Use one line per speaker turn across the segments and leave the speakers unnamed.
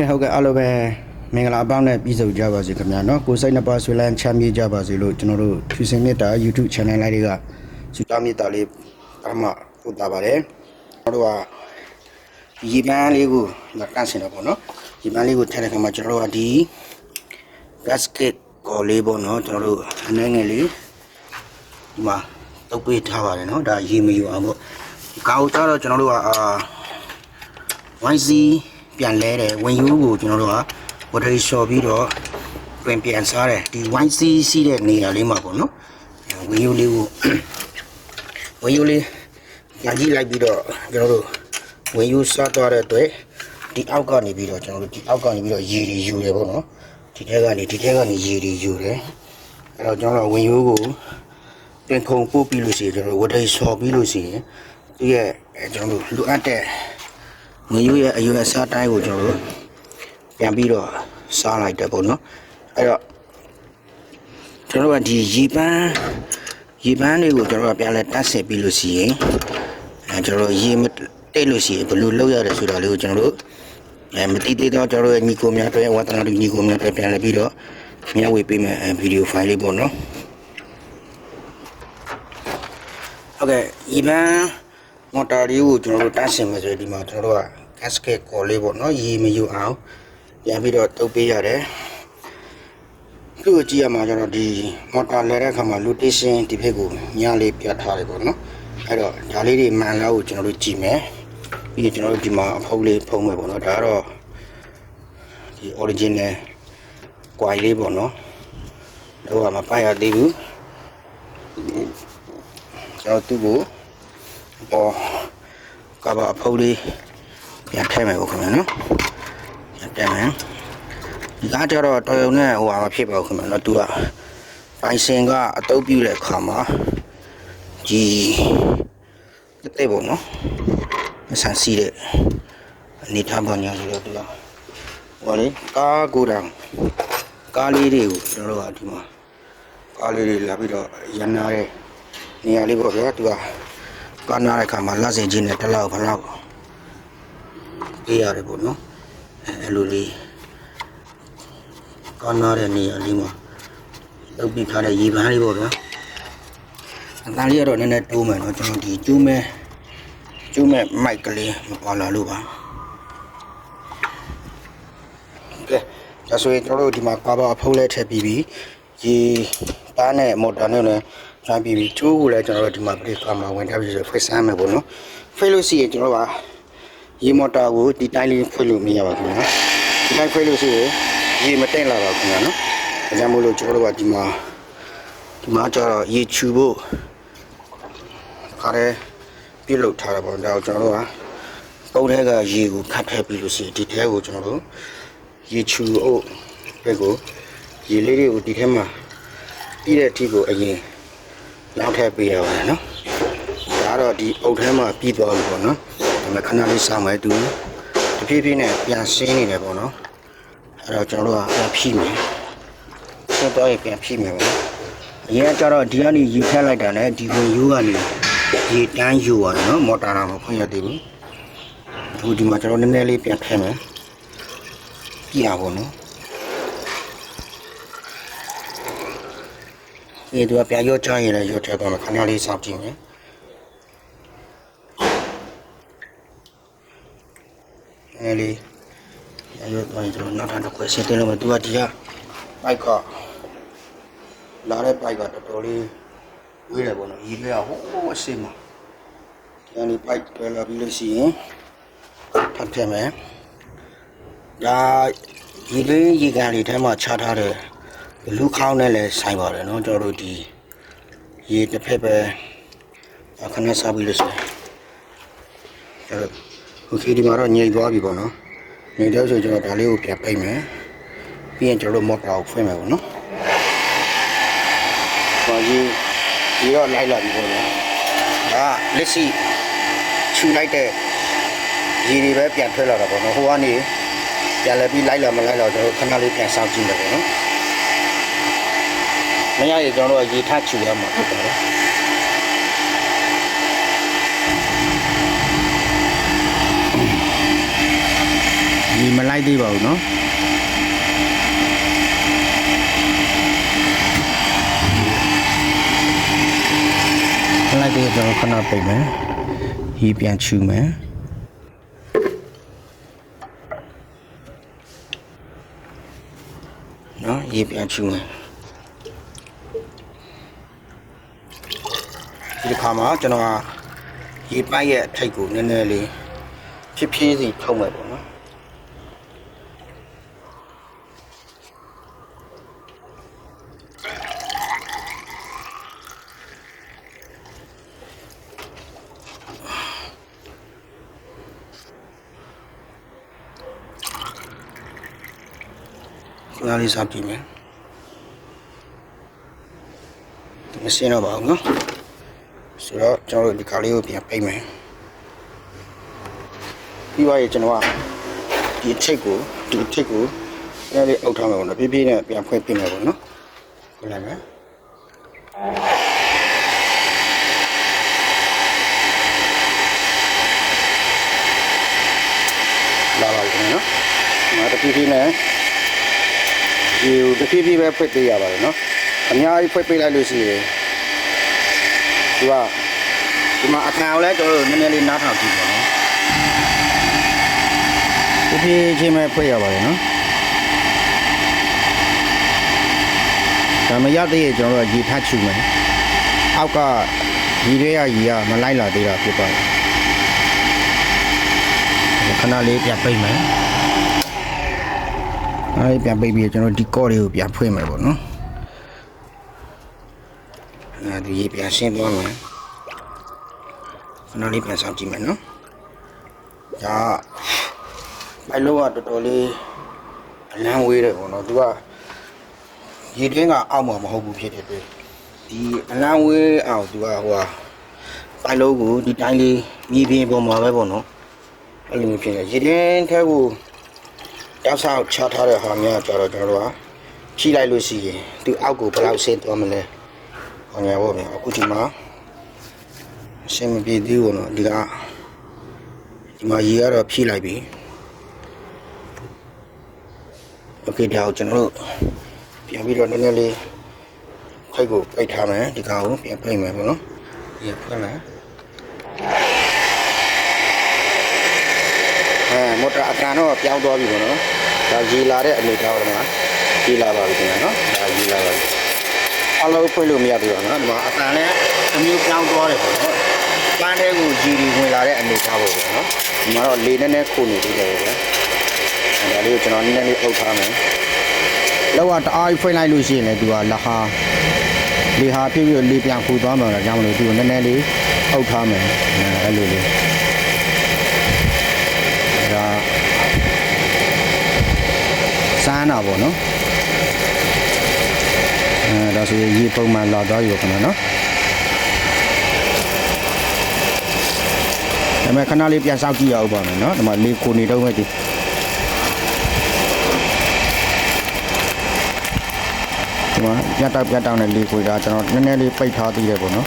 ကဲဟုတ်ကဲ့အားလုံးပဲမင်္ဂလာအပေါင်းနဲ့ပြီးဆုံးကြပါစေခင်ဗျာနော်ကိုယ်စိတ်နှစ်ပါးဆွေလန်းချမ်းမြေ့ကြပါစေလို့ကျွန်တော်တို့ဖြူစင်မြတ်တာ YouTube channel လေးတွေကစုတောင်းမြတ်တာလေးပထမပို့တာပါတယ်ကျွန်တော်တို့ကရေပန်းလေးကိုတန့်စင်တော့ပေါ့နော်ရေပန်းလေးကိုထည့်တဲ့ခါမှာကျွန်တော်တို့ကဒီ gasket ကော်လေးပေါ့နော်ကျွန်တော်တို့အနေငယ်လေးဒီမှာတုပ်ပေးထားပါတယ်နော်ဒါရေမယူအောင်ပေါ့ဒီကောင်ကြတော့ကျွန်တော်တို့ကအာ YC ပြန်လဲတယ်ဝင်ယူကိုကျွန်တော်တို့ကဝတ္ထလျှော်ပြီးတော့ပြင်ပြန်စားတယ်ဒီ YC ရှိတဲ့နေရာလေးမှာပေါ့နော်ဝင်ယူလေးကိုဝင်ယူလေးညာကြည့်လိုက်ပြီးတော့ကျွန်တော်တို့ဝင်ယူစားသွားတဲ့အတွက်ဒီအောက်ကနေပြီးတော့ကျွန်တော်တို့ဒီအောက်ကနေပြီးတော့ရေတွေယူတယ်ပေါ့နော်ဒီထဲကနေဒီထဲကနေရေတွေယူတယ်အဲ့တော့ကျွန်တော်တို့ဝင်ယူကိုပြင်ခုံပို့ပြီးလို့ရှိရင်ကျွန်တော်တို့ဝတ္ထလျှော်ပြီးလို့ရှိရင်သူရဲ့အဲကျွန်တော်တို့လိုအပ်တဲ့ ငရုရဲ့အရွယ်အစားတိုင်းကိုကျွန်တော်တို့ပြန်ပြီးတော့စားလိုက်တယ်ပေါ့နော်အဲ့တော့ကျွန်တော်တို့ကဒီရေပန်းရေပန်းတွေကိုကျွန်တော်တို့ကပြန်လဲတတ်ဆက်ပြီးလို့ရှိရင်အဲကျွန်တော်တို့ရေမတိတ်လို့ရှိရင်ဘယ်လိုလုပ်ရတယ်ဆိုတာလေးကိုကျွန်တော်တို့အဲမတိသေးတော့ကျွန်တော်တို့ရဲ့ညီကိုများတွေဝတ္တနာတွေညီကိုများတွေပြန်လဲပြီးတော့မျှဝေပေးမယ်ဗီဒီယိုဖိုင်လေးပေါ့နော်ဟုတ်ကဲ့ရေပန်းမော်တာလေးကိုကျွန်တော်တို့တန်းဆင်မယ်ဆိုရင်ဒီမှာကျွန်တော်တို့က gasket ကော်လေးပေါ့နော်ရေမယူအောင်ပြန်ပြီးတော့တုပ်ပေးရတယ်သူ့ကိုကြည့်ရမှာကျတော့ဒီမော်တာလဲတဲ့အခါမှာ rotation ဒီဘက်ကိုညာလေးပြတ်ထားတယ်ပေါ့နော်အဲ့တော့ဒါလေးတွေမှန်လားကိုကျွန်တော်တို့ကြည့်မယ်ပြီးရင်ကျွန်တော်တို့ဒီမှာအဖုံးလေးဖုံးမယ်ပေါ့နော်ဒါကတော့ဒီ original ကွာလေးပေါ့နော်တော့မပိုက်ရသေးဘူးကျွန်တော်သူ့ကိုပေါ်ကဘာအဖိုးလေး ပြန်ထည့်မယ်ပေါ့ခင်ဗျာနော်ပြန်ထည့်မယ်ဒီကားကြတော့တော်ရုံနဲ့ဟိုဟာမဖြစ်ပါဘူးခင်ဗျာနော်သူကပိုင်စင်ကအတုပ်ပြတဲ့ခါမှာဒီတဲ့ပေါ့နော်မဆန်စီတဲ့အနေထားပေါ်ညာဆိုတော့သူကဟိုလေကားကိုတောင်ကားလေးတွေကိုကျွန်တော်တို့ကဒီမှာကားလေးတွေလာပြီးတော့ရန်နာတဲ့နေရာလေးပေါ့ဗျာသူကကနာတဲ့ခါမှာလက်စင်ကြီးနဲ့တစ်လောက်ဘလောက် ပေးရတယ်ပေါ့နော်အဲအဲ့လိုလေးကနာတဲ့နေရာလေးမှာလုတ်ပြီးထားတဲ့ရေပန်းလေးပေါ့ဗျာအသားလေးကတော့နည်းနည်းတိုးမယ်နော်ကျွန်တော်ဒီကျူးမဲကျူးမဲမိုက်ကလေးမပေါ်လာလို့ပါကဲဒါဆိုရင်ကျွန်တော်တို့ဒီမှာကာဘာအဖုံးလေးထည့်ပြီးပြီရေပန်းနဲ့မော်တာနဲ့လည်းကျွမ်းပြီးပြီကျိုးကိုလည်းကျွန်တော်တို့ဒီမှာပရိကာမှာဝင်ထားပြီးဆိုဖိတ်ဆမ်းမယ်ပေါ့နော်ဖိတ်လို့ရှိရင်ကျွန်တော်တို့က ရေမော်တာကိုဒီတိုင်းလေးဖိတ်လို့မရပါဘူးနော်ဒီတိုင်းဖိတ်လို့ရှိရင်ရေမတက်လာပါဘူးနော်ဒါကြောင့်မို့လို့ကျွန်တော်တို့ကဒီမှာဒီမှာကျတော့ရေချူဖို့ခါရဲပြုတ်လုထားတာပေါ့ဒါကိုကျွန်တော်တို့ကပုံထဲကရေကိုခတ်ထည့်ပြီးလို့ရှိရင်ဒီထဲကိုကျွန်တော်တို့ရေချူအုပ်ဘက်ကိုရေလေးတွေကိုဒီထဲမှာပြီးတဲ့အထိကိုအရင်နောက်ထပ်ပေးရပါတယ်နော်ဒါကတော့ဒီအုပ်ထဲမှာပြီးသွားပြီပေါ့နော်ဒါပေ မဲ့ခဏလေးစောင့်မယ်သူတဖြည်းဖြည်းနဲ့ပြန်ဆင်းနေတယ်ပေါ့နော်အဲ့တော့ကျွန်တော်တို့ကပြန်ဖြည့်မယ်ဆက်တော့ရင်ပြန်ဖြည့်မယ်ပေါ့အရင်ကကျတော့ဒီကနေယူထည့်လိုက်တာနဲ့ဒီဝင်ယူကနေရေတန်းယူရတယ်နော်မော်တာတော့မဖွင့်ရသေးဘူးအခုဒီမှာကျွန်တော်နည်းနည်းလေးပြန်ထည့်မယ်ပြရပါတော့ဒီသူကပြန်ရော့ချရင်လည်းရော့ထည့်သွားမယ်ခဏလေးစောင့်ကြည့်မယ် အဲလေအဲ့တော့ကျွန်တော်နောက်ထပ်တစ်ခွဲဆက်တင်လို့မယ်သူကဒီကပိုက်ကလာတဲ့ပိုက်ကတော်တော်လေးဝေးတယ်ပေါ့နော်ရေပြဟိုးအစင်မှာဒီကနေပိုက်တွေ့လာပြီလို့ရှိရင်ဖတ်ပြမယ်ဒါရေလင်းရေကန်လေးထဲမှာခြားထားတဲ့လူခေါင်းနဲ့လည်းဆိုင်ပါတယ်နော်ကျွန်တော်တို့ဒီရေတစ်ဖက်ပဲခဏစားပြီးလို့ဆိုရင်ကျွန်တော် โอเคဒီမှာတော့ညိတ်သွားပြီပေါ့နော်ညိတ်တော့ဆိုကျွန်တော်ဒါလေးကိုပြန်ပိတ်မယ်ပြီးရင်ကျွန်တော်တို့မော်တာကိုဖွင့်မယ်ပေါ့နော်ပါကြီးဒီတော့လိုက်လာပြီပေါ့နော်ဒါလက်ရှိခြူလိုက်တဲ့ရေတွေပဲပြန်ထွက်လာတာပေါ့နော်ဟိုကနေပြန်လဲပြီးလိုက်လာမလိုက်လာကျွန်တော်ခဏလေးပြန်စောင့်ကြည့်မယ်ပေါ့နော် မရရင်ကျွန်တော်တို့ကရေထချူရမှာဖြစ်ပါတယ် သေးပါဘူးเนาะမလိုက်သေးတော့ခဏပိတ်မယ်ရေပြန်ချူမယ်နော်ရေပြန်ချူမယ်ဒီတစ်ခါမှာကျွန်တော်ကရေပိုက်ရဲ့အထိတ်ကိုနည်းနည်းလေးဖြစ်ဖြစ်စီထုံးမယ်ပေါ့ နော်ခုနလေးစားကြည့်မယ်မစင်းတော့ပါဘူးနော်ဆိုတော့ကျွန်တော်တို့ဒီခါလေးကိုပြန်ပိတ်မယ်ပြီးသွားရင်ကျွန်တော်ကဒီထိတ်ကိုဒီထိတ်ကိုနည်းလေးအုပ်ထားမယ်ပေါ့နော်ပြပြနဲ့ပြန်ဖွင့်ပြမယ်ပေါ့နော်ဖွင့်လိုက်မယ်လာပါပြီနော်ဒီမှာတပြပြနဲ့ ဒီတဖြည်းဖြည်းပဲဖွင့်ပေးရပါတယ်နော်အများကြီးဖွင့်ပေးလိုက်လို့ရှိရင်ဒီကဒီမှာအခါကိုလည်းကျွန်တော်တို့နည်းနည်းလေးနားထောင်ကြည့်ပါနော်တဖြည်းချင်းပဲဖွင့်ရပါတယ်နော်ဒါမရသေးရင်ကျွန်တော်တို့ရေထပ်ချူမယ်အောက်ကရေတွေကရေကမလိုက်လာသေးတာဖြစ်ပါတယ်ခဏလေးပြန်ပိတ်မယ် အဲဒီပြန်ပိတ်ပြီးကျွန်တော်ဒီကော့လေးကိုပြန်ဖွင့်မယ်ပေါ့နော်အဲဒီရေပြန်ရှင်းသွားမယ်ခဏလေးပြန်စောင့်ကြည့်မယ်နော်ဒါဘိုင်လုံးကတော်တော်လေးအလန်းဝေးတယ်ပေါ့နော်သူကရေတွင်းကအောက်မှာမဟုတ်ဘူးဖြစ်တဲ့အတွက်ဒီအလန်းဝေးအောင်သူကဟိုဟာဘိုင်လုံးကိုဒီတိုင်းလေးမြေပြင်ပေါ်မှာပဲပေါ့နော်အဲ့လိုမျိုးဖြစ်နေရေတွင်းထဲကို တောက်ဆောက်ချထားတဲ့ဟာများကြတော့ကျွန်တော်တို့ကဖြီးလိုက်လို့ရှိရင်သူအောက်ကိုဘယ်လောက်ဆင်းသွားမလဲဟောညာပေါ့ဗျာအခုဒီမှာအရှင်းမပြေသေးဘူးနော်ဒီကဒီမှာရေကတော့ဖြီးလိုက်ပြီโอเคဒါကိုကျွန်တော်တို့ပြန်ပြီးတော့နည်းနည်းလေးခိုက်ကိုပိတ်ထားမယ်ဒီကောင်ကိုပြန်ပိတ်မယ်ပေါ့နော်ဒီဖွင့်မယ် အဲမော်တာအကန်တော့ပြောင်းသွားပြီပေါ့နော်ဒါရေလာတဲ့အနေထားပါတော့ရေလာပါပြီခင်ဗျာနော်ဒါရေလာပါပြီအလုံးဖွင့်လို့မရသေးပါနော်ဒီမှာအတန်နဲ့အမျိုးပြောင်းသွားတယ်ပေါ့နော်ပန်းတဲ့ကိုရေတွေဝင်လာတဲ့အနေထားပေါ့ဗျာနော်ဒီမှာတော့လေနဲ့နဲ့ခုန်နေသေးတယ်ဗျာဒါလေးကိုကျွန်တော်နည်းနည်းလေးအုပ်ထားမယ်လောကတအားကြီးဖွင့်လိုက်လို့ရှိရင်လည်းသူကလက်ဟာလေဟာပြည့်ပြည့်လေပြန်ခူသွားမှာတော့ကြောင်းမလို့သူကနည်းနည်းလေးအုပ်ထားမယ်အဲ့လိုလေးဒါ စ မ်းတာပေါ့နော်အဲဒါဆိုရင်ရေပုံမှန်လာသွားပြီပေါ့ခင်ဗျာနော်ဒါပေမဲ့ခဏလေးပြန်စောင့်ကြည့်ရအောင်ပါမယ်နော်ဒီမှာလေကိုနေတော့မဲ့ဒီဒီမှာပြတ်တောက်ပြတ်တောက်နဲ့လေကိုဒါကျွန်တော်နည်းနည်းလေးပိတ်ထားသေးတယ်ပေါ့နော်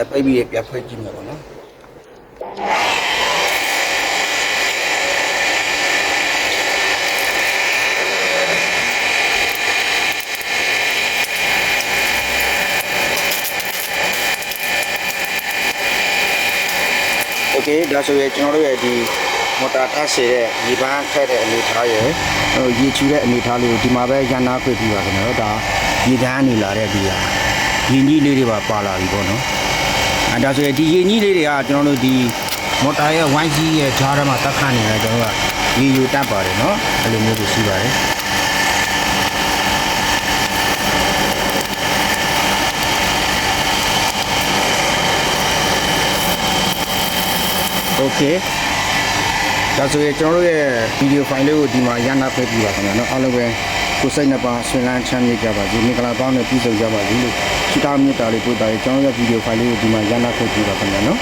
ဒါပြပိတ်မှာပြပိတ်ပြီးပြဖွင့်ကြည့်မှာပေါ့နော်โอเคဒါဆိုရင်ကျွန်တော်တို့ရဲ့ဒီမော်တာတက်စေတဲ့ရေပန်းထည့်တဲ့အနေထားရယ်ဟိုရေချူတဲ့အနေထားလေးကိုဒီမှာပဲရန်နာခွေပြီးပါခင်ဗျာဒါရေတန်းအနေလာတဲ့ဒီဟာရင်းကြီးလေးတွေပါပါလာပြီပေါ့နော် အဲဒါဆိုရင်ဒီရေကြီးလေးတွေကကျွန်တော်တို့ဒီမော်တာရဲ့ 1G ရဲ့ဂျားထဲမှာတက်ခတ်နေတာကျွန်တော်ကရေယူတတ်ပါတယ်နော်အဲ့လိုမျိုးတွေရှိပါတယ်โอเคဒါဆိုရင်ကျွန်တော်တို့ရဲ့ဗီဒီယိုဖိုင်လေးကိုဒီမှာရနာဖဲပြပါခင်ဗျာနော်အားလုံးပဲကိုစိတ်နှပါဆွေလန်းချမ်းမြေ့ကြပါစေမင်္ဂလာပေါင်းနဲ့ပြည့်စုံကြပါစေလို့ ချစ်တာမြတ်တာလေးပို့တာရဲ့ကျောင်းရက်ဗီဒီယိုဖိုင်လေးကိုဒီမှာရနာဖို့ပြပါခင်ဗျာနော်